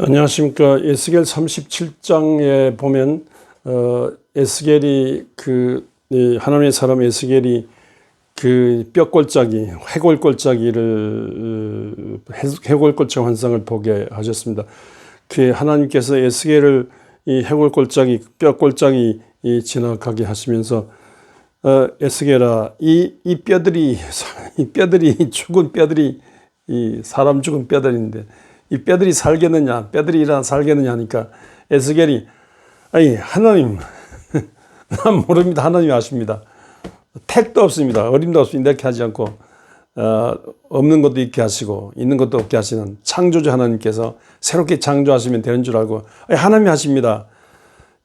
안녕하십니까. 에스겔 37장에 보면, 어, 에스겔이 그, 이 하나님의 사람 에스겔이 그 뼈골짜기, 해골골짜기를, 어, 해- 해골골짜기 환상을 보게 하셨습니다. 그 하나님께서 에스겔을 이 해골골짜기, 뼈골짜기 이 지나가게 하시면서, 어, 에스겔아, 이, 이 뼈들이, 이 뼈들이, 죽은 뼈들이, 이 사람 죽은 뼈들인데, 이 뼈들이 살겠느냐, 뼈들이 일어나 살겠느냐 하니까, 에스겔이, 아니, 하나님, 난 모릅니다. 하나님이 아십니다. 택도 없습니다. 어림도 없습니다. 이렇게 하지 않고, 어, 없는 것도 있게 하시고, 있는 것도 없게 하시는 창조주 하나님께서 새롭게 창조하시면 되는 줄 알고, 하나님이 하십니다.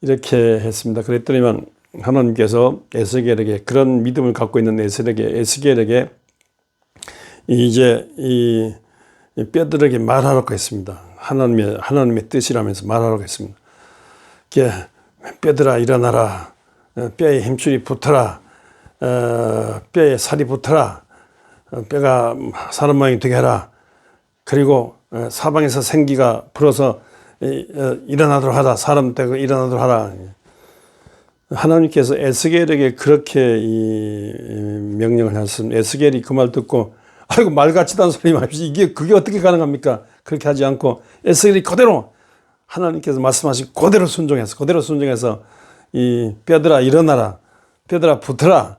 이렇게 했습니다. 그랬더니만 하나님께서 에스겔에게 그런 믿음을 갖고 있는 에스겔에게 에스겔에게 이제 이, 이 뼈들에게 말하라고 했습니다. 하나님의 하나님의 뜻이라면서 말하라고 했습니다. 뼈들아 일어나라. 어, 뼈에 힘줄이 붙어라. 어, 뼈에 살이 붙어라. 어, 뼈가 사람 모양이 되게 해라. 그리고 어, 사방에서 생기가 불어서 일어나도록 하라. 사람 되고 일어나도록 하라. 하나님께서 에스겔에게 그렇게 이 명령을 하셨습니다. 에스겔이 그 말 듣고 아이고 말 같지도 않은 소리 마십시오. 이게 그게 어떻게 가능합니까? 그렇게 하지 않고 에스겔이 그대로 하나님께서 말씀하신 그대로 순종해서 그대로 순종해서 이 뼈들아 일어나라. 뼈들아 붙어라.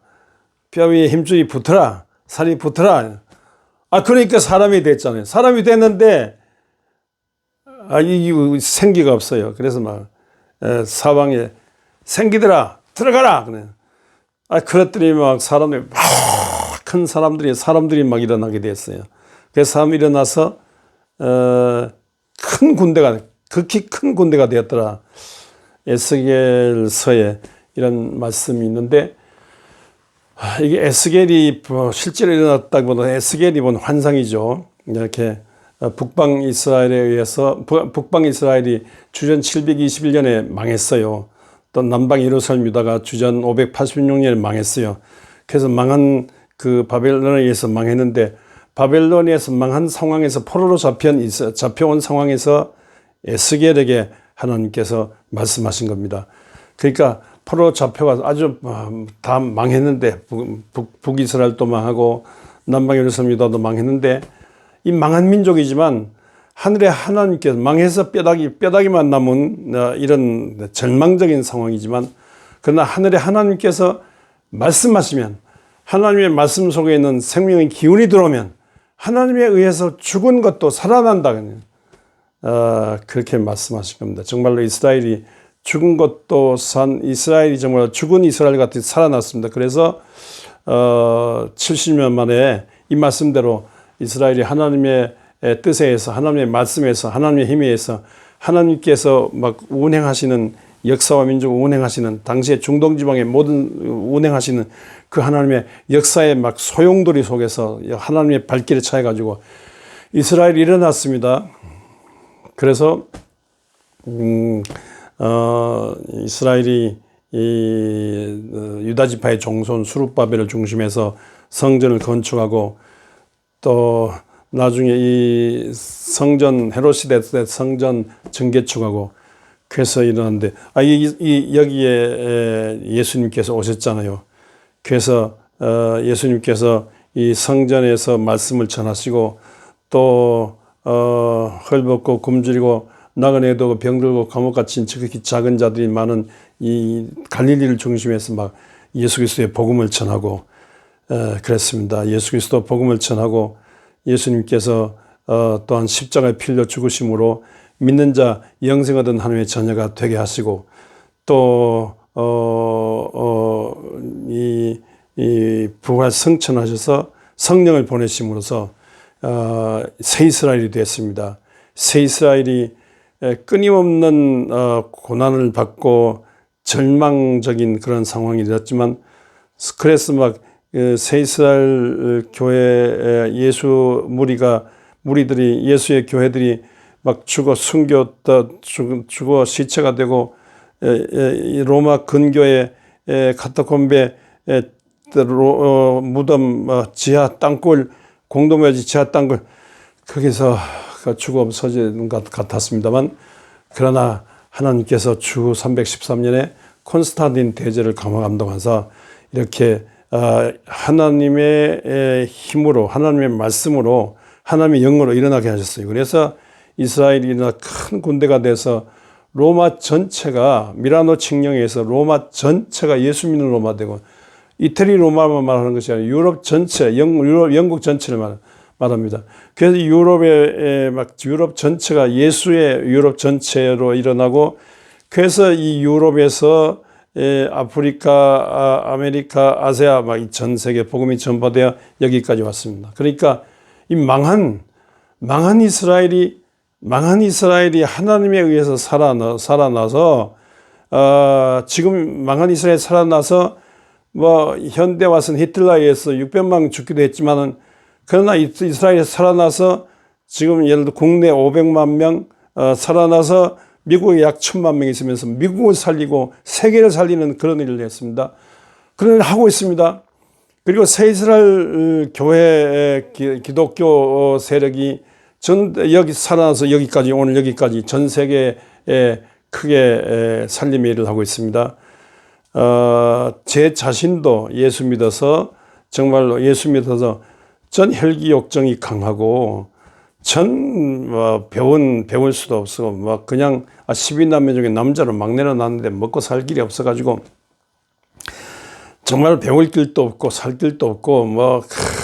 뼈 위에 힘줄이 붙어라. 살이 붙어라. 아 그러니까 사람이 됐잖아요. 사람이 됐는데 아, 이이 생기가 없어요. 그래서 막 에, 사방에 생기들아 들어가라. 그래. 아 그랬더니 막 사람들이 막 큰 사람들이 사람들이 막 일어나게 됐어요. 그래서 사람이 일어나서 어, 큰 군대가 극히 큰 군대가 되었더라. 에스겔서에 이런 말씀이 있는데 아, 이게 에스겔이 뭐 실제로 일어났다기보다 에스겔이 본 환상이죠. 이렇게 어, 북방 이스라엘에 의해서 부- 북방 이스라엘이 주전 721년에 망했어요. 또 남방 예루살렘 유다가 주전 586년에 망했어요. 그래서 망한 그 바벨론에 의해서 망했는데 바벨론에서 망한 상황에서 포로로 잡혀온 잡혀온 상황에서 에스겔에게 하나님께서 말씀하신 겁니다. 그러니까 포로 잡혀가서 아주 어, 다 망했는데 북, 북, 북이스라엘도 망하고 남방 예루살렘 유다도 망했는데 이 망한 민족이지만 하늘의 하나님께서 망해서 뼈다귀 뼈다귀만 남은 어, 이런 절망적인 상황이지만 그러나 하늘의 하나님께서 말씀하시면 하나님의 말씀 속에 있는 생명의 기운이 들어오면 하나님에 의해서 죽은 것도 살아난다. 어, 그렇게 말씀하신 겁니다. 정말로 이스라엘이 죽은 것도 산 이스라엘이 정말 죽은 이스라엘 같이 살아났습니다. 그래서 어, 70년 만에 이 말씀대로 이스라엘이 하나님의 뜻에 의해서 하나님의 말씀에서 하나님의 힘에 의해서 하나님께서 막 운행하시는 역사와 민족을 운행하시는 당시의 중동 지방의 모든 운행하시는 그 하나님의 역사의 막 소용돌이 속에서 하나님의 발길에 차해 가지고 이스라엘이 일어났습니다. 그래서 음, 어, 이스라엘이 이 어, 유다 지파의 종손 수룹바벨을 중심해서 성전을 건축하고 또 나중에 이 성전 헤로시대 때 성전 증개축하고 그래서 일어났는데 아, 이, 이 여기에 에, 예수님께서 오셨잖아요. 그래서 어, 예수님께서 이 성전에서 말씀을 전하시고 또 어, 헐벗고 굶주리고 나그네도 병들고 감옥 갇힌 지극히 작은 자들이 많은 이 갈릴리를 중심해서 막 예수 그리스도의 복음을 전하고 에, 그랬습니다. 예수 그리스도 복음을 전하고 예수님께서 어, 또한 십자가에 필려 죽으심으로 믿는 자 영생 얻은 하나님의 자녀가 되게 하시고 또 어, 어, 이, 이 부활 성천하셔서 성령을 보내심으로써 어, 새 이스라엘이 되었습니다. 새 이스라엘이 에, 끊임없는 어, 고난을 받고 절망적인 그런 상황이 되었지만 그래서 막 어, 새 이스라엘 교회 예수 무리가 무리들이 예수의 교회들이 막 죽어 숨겼다 죽- 죽어 시체가 되고 로마 근교의 에, 카타콤베 어, 무덤 어, 지하 땅굴 공동묘지 지하 땅굴 거기서 그 주가 없어지는 것 같았습니다만 그러나 하나님께서 주 313년에 콘스탄틴 대제를 감화감동하사 이렇게 어, 하나님의 에, 힘으로 하나님의 말씀으로 하나님의 영으로 일어나게 하셨어요. 그래서 이스라엘이 일어나 큰 군대가 돼서 로마 전체가 미라노 칙령에서 로마 전체가 예수 믿는 로마 되고 이태리 로마만 말하는 것이 아니라 유럽 전체, 영, 유럽, 영국 전체를 말, 말합니다. 그래서 유럽의 막 유럽 전체가 예수의 유럽 전체로 일어나고 그래서 이 유럽에서 에, 아프리카, 아, 아메리카, 아세아 막 전 세계 복음이 전파되어 여기까지 왔습니다. 그러니까 이 망한 망한 이스라엘이 망한 이스라엘이 하나님에 의해서 살아나 살아나서 어, 지금 망한 이스라엘 이 살아나서 뭐 현대 와서는 히틀러에 의해서 600만 죽기도 했지만은 그러나 이스라엘에서 살아나서 지금 예를 들어 국내 500만 명 어, 살아나서 미국에 약 1000만 명 있으면서 미국을 살리고 세계를 살리는 그런 일을 했습니다. 그런 일을 하고 있습니다. 그리고 새 이스라엘 교회 기독교 세력이 전 여기 살아나서 여기까지 오늘 여기까지 전 세계에 크게 살림의 일을 하고 있습니다. 어, 제 자신도 예수 믿어서 정말로 예수 믿어서 전 혈기 욕정이 강하고 전 뭐, 배운 배울 수도 없어 막 그냥 아, 12남매 중에 남자로 막내로 났는데 먹고 살 길이 없어 가지고 정말 배울 길도 없고 살 길도 없고 뭐 크,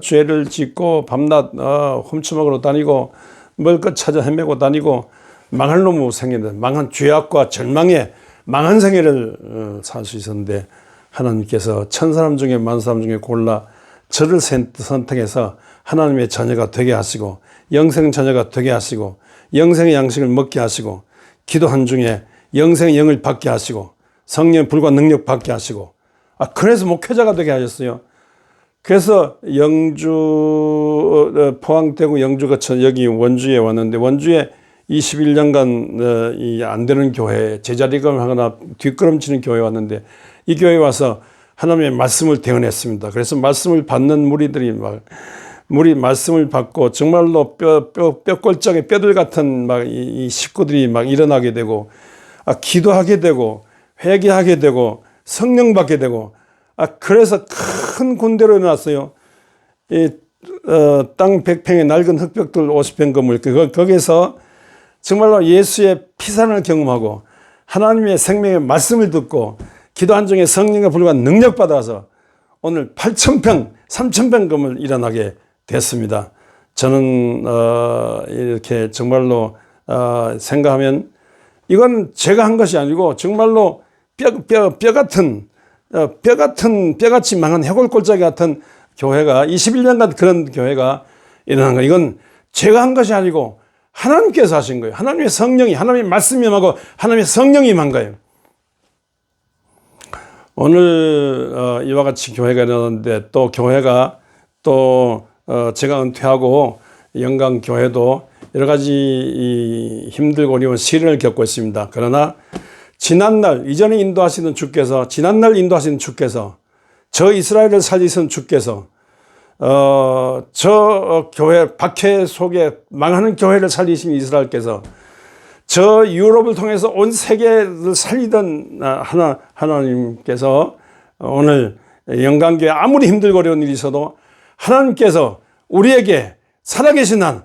죄를 짓고 밤낮 어, 훔쳐먹으러 다니고 먹을 것 찾아 헤매고 다니고 망할 놈의 생애는 망한 죄악과 절망에 망한 생애를 어, 살수 있었는데 하나님께서 천 사람 중에 만 사람 중에 골라 저를 선택해서 하나님의 자녀가 되게 하시고 영생 자녀가 되게 하시고 영생의 양식을 먹게 하시고 기도한 중에 영생의 영을 받게 하시고 성령 불과 능력 받게 하시고 아 그래서 목회자가 되게 하셨어요. 그래서 영주 어, 포항대구 영주가 여기 원주에 왔는데 원주에 21년간 어, 이안 되는 교회 제자리금 하거나 뒷걸음치는 교회 왔는데 이 교회 와서 하나님의 말씀을 대언했습니다. 그래서 말씀을 받는 무리들이 막 무리 말씀을 받고 정말로 뼈, 뼈, 뼈골짜기 뼈들 같은 막 이 식구들이 막 일어나게 되고 아, 기도하게 되고 회개하게 되고 성령 받게 되고 아, 그래서 큰 군대로 일어났어요. 이, 어, 땅 100평의 낡은 흙벽돌 50평 건물, 그, 거기서 정말로 예수의 피산을 경험하고 하나님의 생명의 말씀을 듣고 기도 한 중에 성령과 불과 능력 받아서 오늘 8천평, 3천평 건물 일어나게 됐습니다. 저는 어, 이렇게 정말로 어, 생각하면 이건 제가 한 것이 아니고 정말로 뼈, 뼈, 뼈 같은 어, 뼈 같은 뼈같이 망한 해골골짜기 같은 교회가 21년간 그런 교회가 일어난 거 이건 제가 한 것이 아니고 하나님께서 하신 거예요. 하나님의 성령이 하나님의 말씀이 임하고 하나님의 성령이 임한 거예요. 오늘 어, 이와 같이 교회가 일어났는데 또 교회가 또 어, 제가 은퇴하고 영광 교회도 여러 가지 힘들고 어려운 시련을 겪고 있습니다. 그러나 지난날 이전에 인도하시는 주께서 지난날 인도하시는 주께서 저 이스라엘을 살리신 주께서 어, 저 교회 박해 속에 망하는 교회를 살리신 이스라엘께서 저 유럽을 통해서 온 세계를 살리던 하나, 하나님께서 오늘 영광교회 아무리 힘들고 어려운 일이 있어도 하나님께서 우리에게 살아계신 한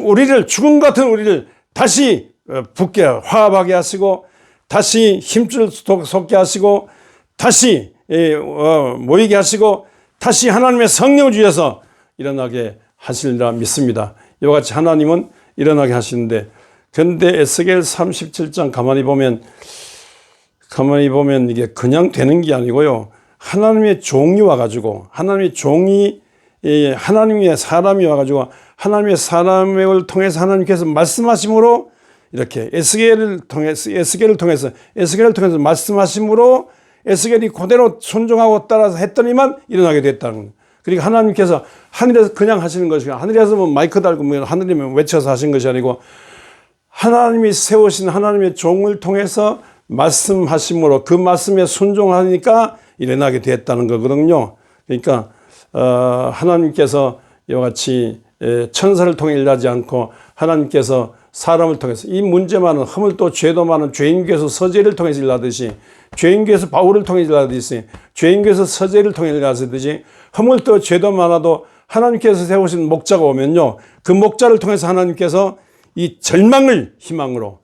우리를 죽음 같은 우리를 다시 어, 붙게 화합하게 하시고 다시 힘줄 솟게 하시고 다시 예, 어, 모이게 하시고 다시 하나님의 성령을 주셔서 일어나게 하시리라 믿습니다. 이와 같이 하나님은 일어나게 하시는데 근데 에스겔 37장 가만히 보면 가만히 보면 이게 그냥 되는 게 아니고요. 하나님의 종이 와가지고 하나님의 종이 하나님의 사람이 와가지고 하나님의 사람을 통해서 하나님께서 말씀하심으로 이렇게 에스겔을 통해서 에스겔을 통해서 에스겔을 통해서 말씀하심으로 에스겔이 그대로 순종하고 따라서 했더니만 일어나게 됐다는 거예요. 그러니까 하나님께서 하늘에서 그냥 하시는 것이 하늘에서 뭐 마이크 달고 뭐 하늘이면 외쳐서 하신 것이 아니고 하나님이 세우신 하나님의 종을 통해서 말씀하심으로 그 말씀에 순종하니까 일어나게 됐다는 거거든요. 그러니까 어, 하나님께서 이와 같이 에, 천사를 통해 일하지 않고 하나님께서 사람을 통해서 이 문제만은 허물도 죄도 많은 죄인교에서 서재를 통해서 일하듯이 죄인교에서 바울을 통해 일하듯이 죄인교에서 서재를 통해 일하듯이 허물도 죄도 많아도 하나님께서 세우신 목자가 오면요 그 목자를 통해서 하나님께서 이 절망을 희망으로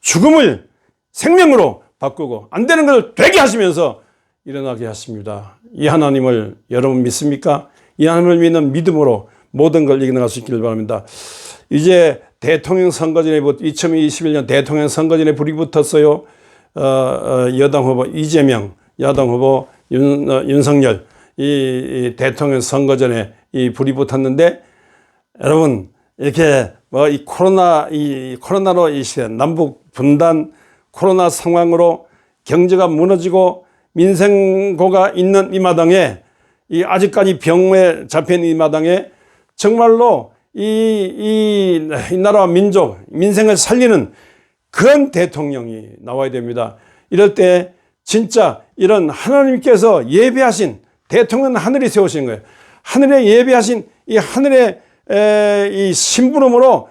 죽음을 생명으로 바꾸고 안 되는 것을 되게 하시면서 일어나게 하십니다. 이 하나님을 여러분 믿습니까? 이 하나님을 믿는 믿음으로 모든 걸 이겨나갈 수 있기를 바랍니다. 이제 대통령 선거 전에 2021년 대통령 선거 전에 불이 붙었어요. 어, 어, 여당 후보 이재명, 야당 후보 윤, 어, 윤석열 이, 이 대통령 선거 전에 이 불이 붙었는데 여러분 이렇게 뭐 이 코로나 이 코로나로 이 시대 남북 분단 코로나 상황으로 경제가 무너지고 민생고가 있는 이 마당에 이 아직까지 병에 잡힌 이 마당에 정말로 이, 이, 이 나라와 민족, 민생을 살리는 그런 대통령이 나와야 됩니다. 이럴 때 진짜 이런 하나님께서 예배하신 대통령 하늘이 세우신 거예요. 하늘에 예배하신 이 하늘의 에, 이 심부름으로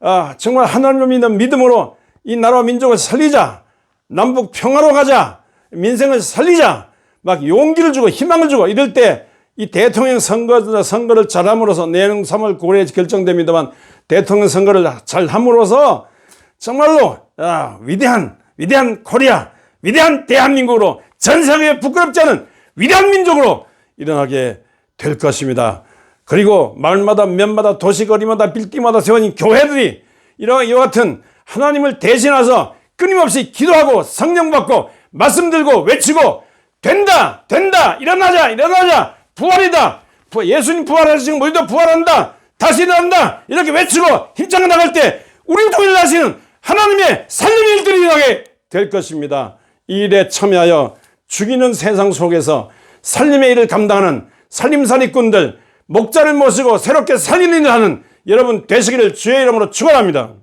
아, 정말 하나님을 믿는 믿음으로 이 나라와 민족을 살리자. 남북 평화로 가자. 민생을 살리자. 막 용기를 주고 희망을 주고 이럴 때 이 대통령 선거, 선거를 잘함으로써 내년 3월 9일에 결정됩니다만 대통령 선거를 잘 함으로써 정말로 아, 위대한 위대한 코리아 위대한 대한민국으로 전 세계에 부끄럽지 않은 위대한 민족으로 일어나게 될 것입니다. 그리고 마을마다 면마다 도시거리마다 빌딩마다 세워진 교회들이 이런 이와 같은 하나님을 대신해서 끊임없이 기도하고 성령 받고 말씀 들고 외치고 된다 된다 일어나자 일어나자 부활이다. 부- 예수님 부활하시고 우리도 부활한다. 다시 일어난다. 이렇게 외치고 힘차게 나갈 때 우리를 통해 일하시는 하나님의 살림의 일들이 일어나게 될 것입니다. 이 일에 참여하여 죽이는 세상 속에서 살림의 일을 감당하는 살림살이꾼들 목자를 모시고 새롭게 살리는 일을 하는 여러분 되시기를 주의 이름으로 축원합니다.